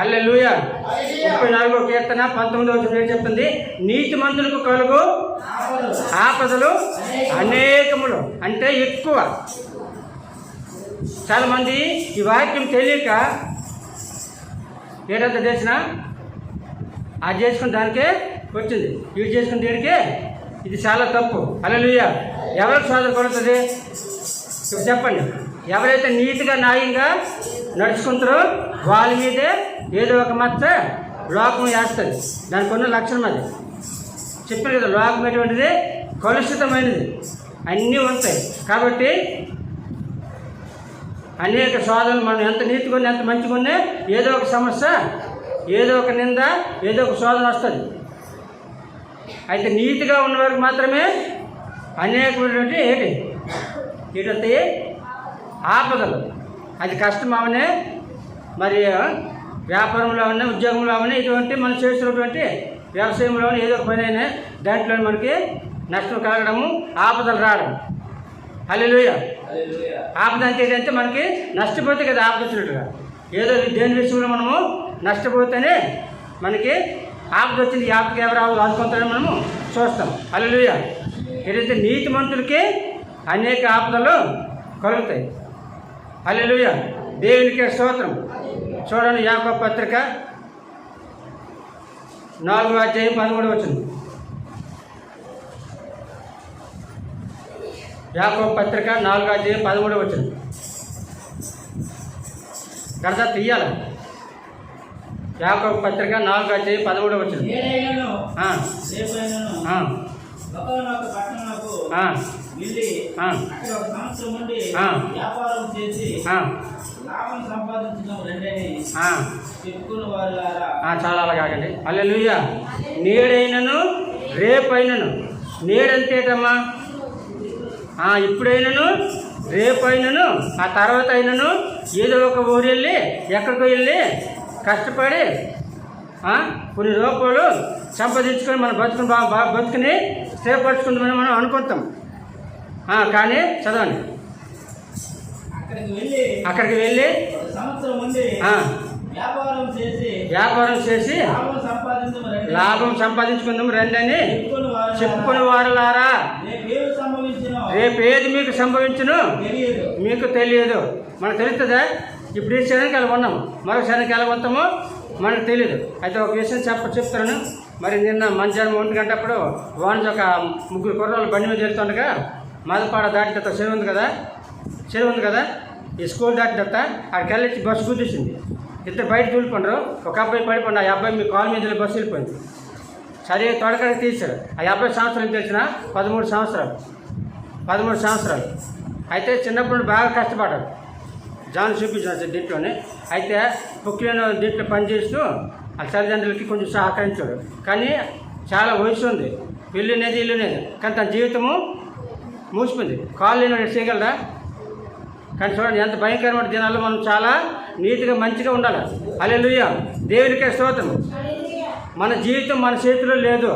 నీతిమంతునికి లూయ ముప్పై నాలుగో కీర్తన పంతొమ్మిదో పేరు ఏం చెప్తుంది నీతిమంతులకు కలుగు ఆపదలు అనేకములు. అంటే ఎక్కువ. చాలా మంది ఈ వాక్యం తెలియక ఏడంత చేసిన అది చేసుకున్న దానికే వచ్చింది. ఇది చేసుకున్న దేనికే ఇది చాలా తప్పు. హల్లెలూయ. ఎవరికి సోదరు కొడుతుంది చెప్పండి. ఎవరైతే నీతిగా న్యాయంగా నడుచుకుంటారో వాళ్ళ మీదే ఏదో ఒక మచ్చ లోకం వేస్తుంది. దానికి ఉన్న లక్షణం అది. చెప్పారు కదా లోకం ఎటువంటిది? కలుషితమైనది. అన్నీ ఉంటాయి. కాబట్టి అనేక శోధనలు మనం ఎంత నీతిగా ఎంత మంచిగా ఏదో ఒక సమస్య ఏదో ఒక నింద ఏదో ఒక శోధన వస్తుంది. అయితే నీతిగా ఉన్న వారికి మాత్రమే అనేకమైనటువంటి ఏంటి? ఏంటంటే ఆపదలు అది కష్టం అవనే మరి వ్యాపారంలో అవనే ఉద్యోగంలో అవనే ఇటువంటి మనం చేస్తున్నటువంటి వ్యవసాయంలో ఏదో ఒక పని అయినా దాంట్లో మనకి నష్టం కలగడము ఆపదలు రావడం హల్లెలూయా. ఆపద అంటే ఏంటంటే మనకి నష్టపోతే కదా ఆపద వచ్చినట్టుగా. ఏదో దేని విషయంలో మనము నష్టపోతేనే మనకి ఆపద వచ్చింది ఆపదకి ఎవరు ఆపద ఆదుకుంటారని మనము చూస్తాం. హల్లెలూయా. ఏదైతే నీతిమంతులకి అనేక ఆపదలు కలుగుతాయి. హల్లెలూయా. దేవునికి స్తోత్రం. చూడండి యాకో పత్రిక నాలుగు అధ్యాయం పదమూడు వచ్చింది యాకో పత్రిక నాలుగు అధ్యాయం పదమూడు వచ్చింది గడత తీయాలి? యాకో పత్రిక నాలుగు అధ్యాయం పదమూడు వచ్చింది వెళ్ళి. అక్కడ ఒక సంవత్సరం ఉండి. వ్యాపారం చేసి లాభం సంపాదించడం రెండని. చెప్పుకున్న చాలా అలా కాకండి. అల్లెలుయ్య నేడైనను రేపైనను. నేడంతేటమ్మా? ఇప్పుడైనను రేపైనను ఆ తర్వాత అయినను ఏదో ఒక ఊరు వెళ్ళి ఎక్కడికో వెళ్ళి కష్టపడి కొన్ని రూపాయలు సంపాదించుకొని మన బతుకుని బాగా బతుకుని స్థిరపరచుకుందామని మనం అనుకుంటాం. కానీ చదవండి. అక్కడికి వెళ్ళి వ్యాపారం చేసి వ్యాపారం చేసి లాభం సంపాదించుకుందాం రండి అని వారులారా. చెప్పుకుని వారలారా రేపు ఏది మీకు సంభవించును మీకు తెలియదు. మనకు తెలుస్తుందా? ఇప్పుడు ఈ శనికి ఎలా ఉన్నాం? మరో శనికి ఎలా ఉంటామో మనకు తెలియదు అయితే ఒక విషయం చెప్ప చెప్తాను మరి నిన్న మధ్యాహ్నం ఒంటి గంట అప్పుడు వాన్స్ ఒక ముగ్గురు కుర్రాలు బండి మీద వెళ్తుండగా మదపాడ దాటినంత చెరువు ఉంది కదా? చెరువు ఉంది కదా? ఈ స్కూల్ దాటినంత అక్కడికి వెళ్ళి బస్సు గుర్తించింది ఇద్దరు బయట చూడుకుంటారు ఒక అబ్బాయి పడిపోండి ఆ అబ్బాయి మీ కాల్ మీద బస్సు వెళ్ళిపోయింది. చదివే తొడకడికి తీశారు. ఆ అబ్బాయి సంవత్సరం తెలిసిన? పదమూడు సంవత్సరాలు. పదమూడు సంవత్సరాలు. అయితే చిన్నప్పుడు నుండి బాగా కష్టపడ్డాడు. జాన్ చూపించాను దీంట్లోనే. అయితే పుక్కిలేని దీంట్లో పనిచేస్తూ ఆ తల్లిదండ్రులకి కొంచెం సహకరించాడు. కానీ చాలా వయసు ఉంది. పెళ్ళి అనేది ఇల్లు అనేది. కానీ తన జీవితము మూసిపోయింది. కాళ్ళు నేను చేయగలరా? కానీ చూడండి ఎంత భయంకరమైన దినాల్లో మనం చాలా నీతిగా మంచిగా ఉండాలి. అల్లెలుయ్య దేవునికే స్తోత్రం. మన జీవితం మన చేతిలో లేదు.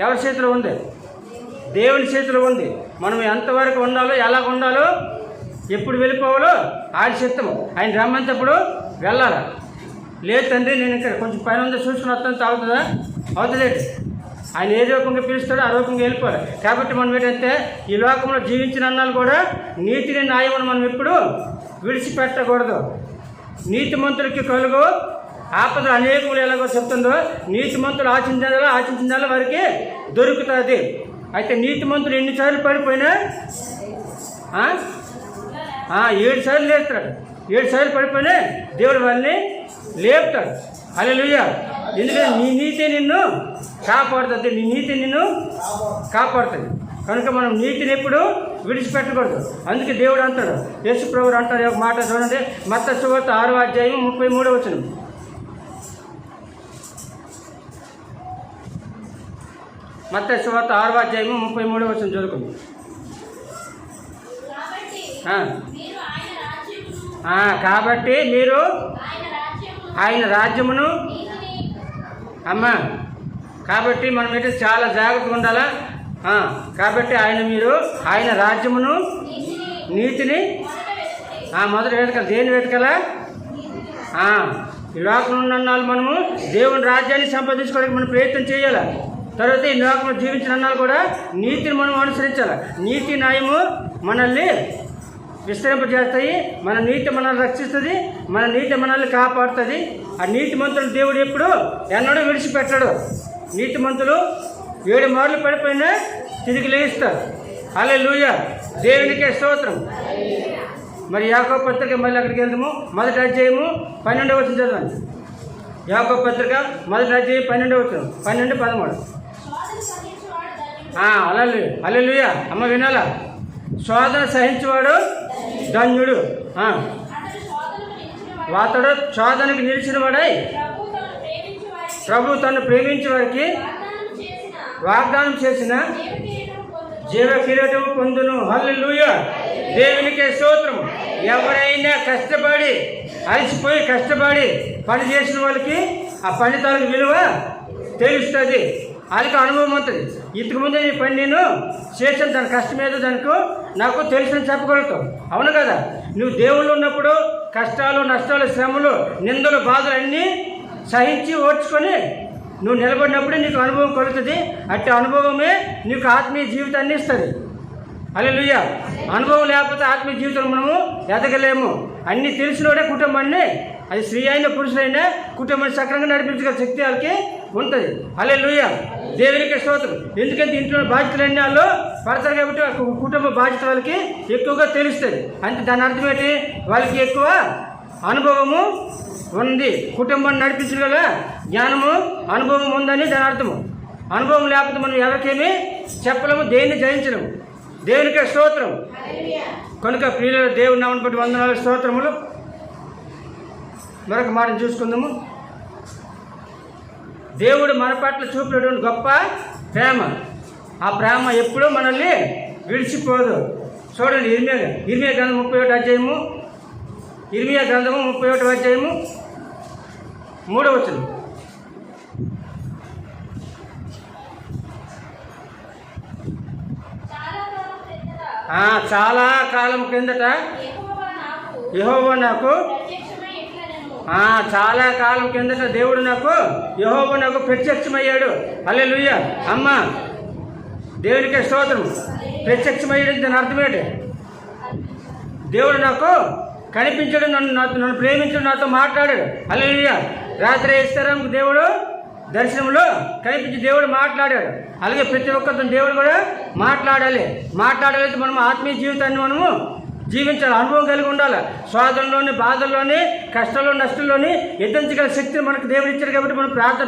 ఎవరి చేతిలో ఉంది? దేవుని చేతిలో ఉంది. మనం ఎంతవరకు ఉండాలో ఎలా ఉండాలో ఎప్పుడు వెళ్ళిపోవాలో ఆయన చిత్తము ఆయన రమ్మంతప్పుడు వెళ్ళాలి? లేదు తండ్రి నేను ఇక్కడ కొంచెం పైన ఉందో చూసుకుని వస్తాను తాగుతుందా అవుతుంది ఆయన ఏ రూపంగా పిలుస్తాడో ఆ రూపంగా వెళ్ళిపోవాలి. కాబట్టి మనం ఏంటంటే ఈ లోకంలో జీవించిన అన్నాలు కూడా నీతిని న్యాయమని మనం ఎప్పుడు విడిచిపెట్టకూడదు. నీతిమంతులకి కలుగు ఆపదలు అనేకములు ఎలాగో చెప్తుందో నీతిమంతులు ఆచించాలో ఆచించాలో వారికి దొరుకుతుంది. అయితే నీతిమంతులు ఎన్నిసార్లు పడిపోయినా ఏడు సార్లు లేస్తాడు ఏడు సార్లు పడిపోయినా దేవుడు వాళ్ళని లేపుతాడు. అలెలుయ్య ఎందుకంటే నీ నీతి నిన్ను కాపాడుతుంది. నీ నీతి నిన్ను కాపాడుతుంది. కనుక మనం నీతిని ఎప్పుడు విడిచిపెట్టకూడదు. అందుకే దేవుడు అంటాడు. యేసు ప్రభు అంటాడు ఒక మాట చూడండి. మత్త సువార్త ఆరో అధ్యాయం ముప్పై మూడో వచ్చిన మత్త సువార్త ఆరో అధ్యాయం ముప్పై మూడో వచ్చిన చదువుకుంది. కాబట్టి. మీరు ఆయన రాజ్యమును కాబట్టి అమ్మా. కాబట్టి మనం చాలా జాగ్రత్తగా ఉండాలా? కాబట్టి ఆయన మీరు ఆయన రాజ్యమును నీతిని మొదటి వెతకాలి దేని వెతకాలా ఈ లోకంలో ఉన్న మనము దేవుని రాజ్యాన్ని సంపాదించుకోవడానికి మనం ప్రయత్నం చేయాలి? తర్వాత ఈ లోకంలో జీవించిన అన్నాళ్ళు కూడా నీతిని మనం అనుసరించాలి? నీతి న్యాయము మనల్ని విస్తరింపజేస్తాయి. మన నీతి మనల్ని రక్షిస్తుంది మన నీతి మనల్ని కాపాడుతుంది. ఆ నీతి మంతులు దేవుడు ఎప్పుడు ఎన్నడూ విడిచిపెట్టడు. నీతి మంతులు ఏడు మార్లు పడిపోయినా తిరిగి లేయిస్తారు అలే లూయ దేవునికే స్తోత్రం. మరి యాకో పత్రిక మళ్ళీ అక్కడికి వెళ్దాము. మొదటి అధ్యాయము పన్నెండవ వచ్చిన చదవండి. యాకో పత్రిక మొదటి అధ్యాయం పన్నెండవ వచ్చిన పన్నెండు పదమూడు. అలా అల్లెలుయ అమ్మ వినాలా? శోధన సహించేవాడు ధన్యుడు. అతడు శోధనకు నిలిచినవాడై ప్రభు తను ప్రేమించే వారికి వాగ్దానం చేసిన పొందును. జీవ కిరీటం పొందును. హల్లెలూయ. దేవునికే స్తోత్రం. ఎవరైనా కష్టపడి అలసిపోయి కష్టపడి పని చేసిన వాళ్ళకి ఆ పని తాలూకు విలువ తెలుస్తుంది. వాళ్ళకి అనుభవం ఉంటుంది ఇంతకుముందే ఈ పని నేను చేసాను దాని కష్టం ఏదో దానికి నాకు తెలుసని చెప్పగలుగుతావు. అవును కదా? నువ్వు దేవుళ్ళు ఉన్నప్పుడు కష్టాలు నష్టాలు శ్రమలు నిందలు బాధలు అన్నీ సహించి ఓడ్చుకొని నువ్వు నిలబడినప్పుడే నీకు అనుభవం కలుగుతుంది. అట్టి అనుభవమే నీకు ఆత్మీయ జీవితాన్ని ఇస్తుంది. అల్లెలుయ్య అనుభవం లేకపోతే ఆత్మీయ జీవితంలో మనము ఎదగలేము. అన్ని తెలిసినోడే కుటుంబాన్ని అది స్త్రీ అయిన పురుషులైనా కుటుంబాన్ని సక్రంగా నడిపించగల శక్తి వాళ్ళకి ఉంటుంది. అల్లెలుయ్య దేవునికి స్తోత్రం. ఎందుకంటే ఇంట్లో బాధ్యతలన్నీ వాళ్ళు పడతారు కాబట్టి కుటుంబ బాధ్యత వాళ్ళకి ఎక్కువగా తెలుస్తుంది. అంటే దాని అర్థం ఏంటి? వాళ్ళకి ఎక్కువ అనుభవము ఉంది. కుటుంబాన్ని నడిపించగల జ్ఞానము అనుభవం ఉందని దాని అర్థము. అనుభవం లేకపోతే మనం ఎవరికేమీ చెప్పలేము దేన్ని జయించలేము. దేవునికే స్తోత్రం? కనుక ప్రియుల దేవుని బట్టి వందనాలు స్తోత్రములు. మరొక మాటను చూసుకుందాము. దేవుడు మన పట్ల చూపినటువంటి గొప్ప ప్రేమ. ఆ ప్రేమ ఎప్పుడూ మనల్ని విడిచిపోదు. చూడండి ఇరిమియా ఇరిమియా గ్రంథం ముప్పై ఒకటి అధ్యాయము. ఇరిమియా గ్రంథము ముప్పై ఒకటి అధ్యాయము. మూడవ చాలా కాలం కిందట యెహోవా నాకు చాలా కాలం కిందట దేవుడు నాకు యహోవా నాకు ప్రత్యక్షమయ్యాడు. అల్లే లుయ్య అమ్మ దేవుడికే స్తోత్రం. ప్రత్యక్షమయ్యాడు దాని అర్థం దేవుడు నాకు కనిపించాడు నన్ను నన్ను ప్రేమించడు నాతో మాట్లాడాడు. అల్లెలుయ్య రాత్రి ఇస్తారా దేవుడు దర్శనంలో కనిపించి దేవుడు మాట్లాడాడు. అలాగే ప్రతి ఒక్కరితో దేవుడు కూడా మాట్లాడాలి. మాట్లాడాలి మనం ఆత్మీయ జీవితాన్ని మనము జీవించాలి. అనుభవం కలిగి ఉండాలి. స్వాదంలోని బాధల్లోని కష్టాల్లో నష్టంలోని ఎదిరించగల శక్తిని మనకు దేవుడు ఇచ్చాడు కాబట్టి మనం ప్రార్థన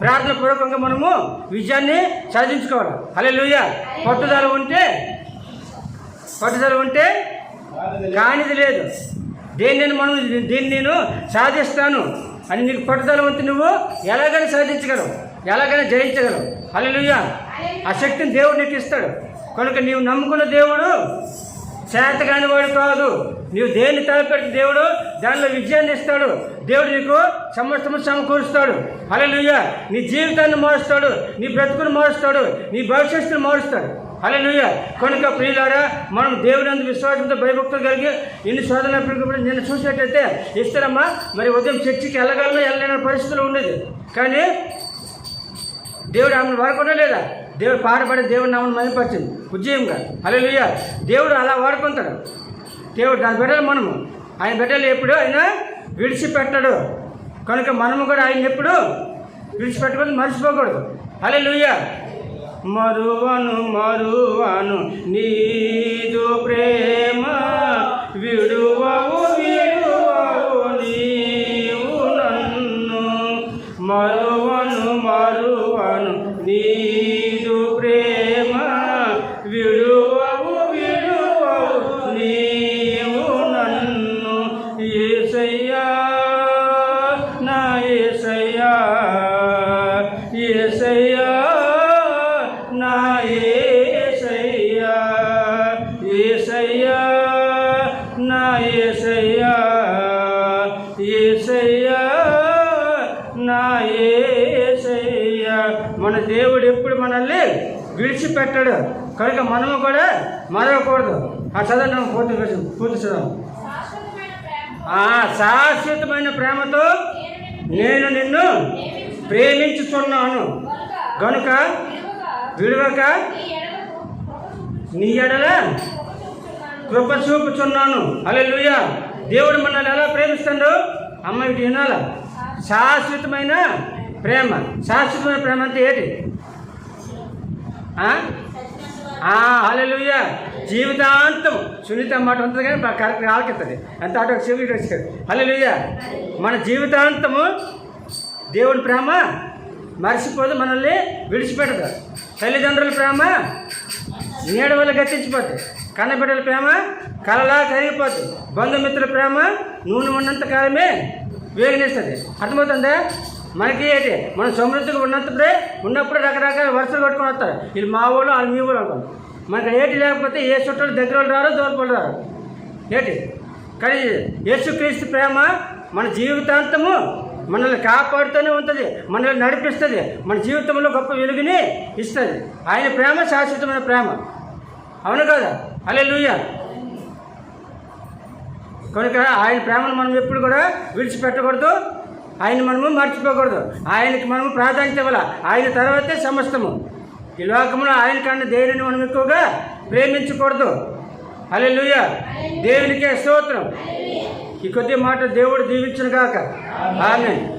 ప్రార్థన పూర్వకంగా మనము విజయాన్ని సాధించుకోవాలి. లూయ పట్టుదల ఉంటే పట్టుదల ఉంటే కానిది లేదు. దేన్ని నేను మనం దీన్ని నేను సాధిస్తాను? అని నీకు పట్టుదల నువ్వు ఎలాగైనా సాధించగలవు ఎలాగైనా జయించగలవు. అల్లెలుయ్య ఆ శక్తిని దేవుడు నీకు ఇస్తాడు. కనుక నీవు నమ్ముకున్న దేవుడు చేతగాని వాడు కాదు. నీవు దేన్ని తలపెట్టిన దేవుడు దానిలో విజయాన్ని ఇస్తాడు. దేవుడు నీకు సమస్తము సమకూరుస్తాడు. అలెలుయ్య నీ జీవితాన్ని మారుస్తాడు. నీ బ్రతుకును మారుస్తాడు. నీ భవిష్యత్తును మారుస్తాడు. అలెలుయ్య కనుక ప్రియులారా మనం దేవుని అందు విశ్వాసంతో భయభక్తులు కలిగి ఇన్ని శోధనప్పుడు నేను చూసేటైతే ఇస్తారమ్మా. మరి ఉదయం చర్చికి వెళ్ళగలను వెళ్ళలేని పరిస్థితులు ఉండేది. కానీ దేవుడు ఆమెను వాడకుండా లేదా దేవుడు పాడబడి దేవుడు నామని మహిమపరిచింది. ఉజ్జయంగా అలెలుయ్య దేవుడు అలా వాడుకుంటాడు. దేవుడు దాని బిడ్డలు మనము. ఆయన బిడ్డలు ఎప్పుడు ఆయన విడిచిపెట్టడు. కనుక మనము కూడా ఆయన ఎప్పుడు విడిచిపెట్టకూడదు మర్చిపోకూడదు. అలెలుయ్య మరువను మరువను నీదు ప్రేమ విడువవు. మన దేవుడు ఎప్పుడు మనల్ని విడిచిపెట్టాడు. కనుక మనము కూడా మరవకూడదు. ఆ చదవడం పూర్తి పూర్తి చదవం. ఆ శాశ్వతమైన ప్రేమతో నేను నిన్ను ప్రేమించుచున్నాను. కనుక విడవక నీ ఎడల కృప చూపుచున్నాను. అలా లూయ దేవుడు మనల్ని ఎలా ప్రేమిస్తాడు అమ్మ ఇటు వినాల? శాశ్వతమైన ప్రేమ శాశ్వతమైన ప్రేమ అంటే ఏంటి అలెలుయ జీవితాంతం సునీత మాట ఉంటుంది కానీ కరెక్ట్గా ఆలకిస్తుంది ఎంత అంత అటు ఒక చెవి ఇటు మన జీవితాంతము దేవుని ప్రేమ మర్చిపోదు మనల్ని విడిచిపెడతారు తల్లిదండ్రుల ప్రేమ నీడ వల్ల గతించిపోతుంది కన్నబిడ్డల ప్రేమ కలలా కరిగిపోతుంది బంధుమిత్రుల ప్రేమ నూనె ఉన్నంత కాలమే వేగనిస్తుంది. అర్థమవుతుందా? మనకి ఏంటి? మనం సమృద్ధిగా ఉన్నప్పుడే ఉన్నప్పుడు రకరకాల వరుసలు పట్టుకొని వస్తారు. వీళ్ళు మా ఊళ్ళు వాళ్ళు మీ ఊళ్ళు అనుకోండి మనకి ఏటి లేకపోతే ఏ చుట్టాలు దగ్గర రారు దూరపడి రారు. ఏటి? కానీ యేసుక్రీస్తు ప్రేమ మన జీవితాంతము మనల్ని కాపాడుతూనే ఉంటుంది మనల్ని నడిపిస్తుంది మన జీవితంలో గొప్ప వెలుగుని ఇస్తుంది. ఆయన ప్రేమ శాశ్వతమైన ప్రేమ. అవును కదా? అలే లూయ కనుక ఆయన ప్రేమను మనం ఎప్పుడు కూడా విడిచిపెట్టకూడదు. ఆయన మనము మర్చిపోకూడదు. ఆయనకి మనము ప్రాధాన్యత ఇవ్వాలి. ఆయన తర్వాతే సమస్తము. ఈ లోకంలో ఆయన కన్నా దేవుని మనం ఎక్కువగా ప్రేమించకూడదు. అలే దేవునికే స్తోత్రం. ఈ కొద్ది మాట దేవుడు దీవించను కాక ఆమె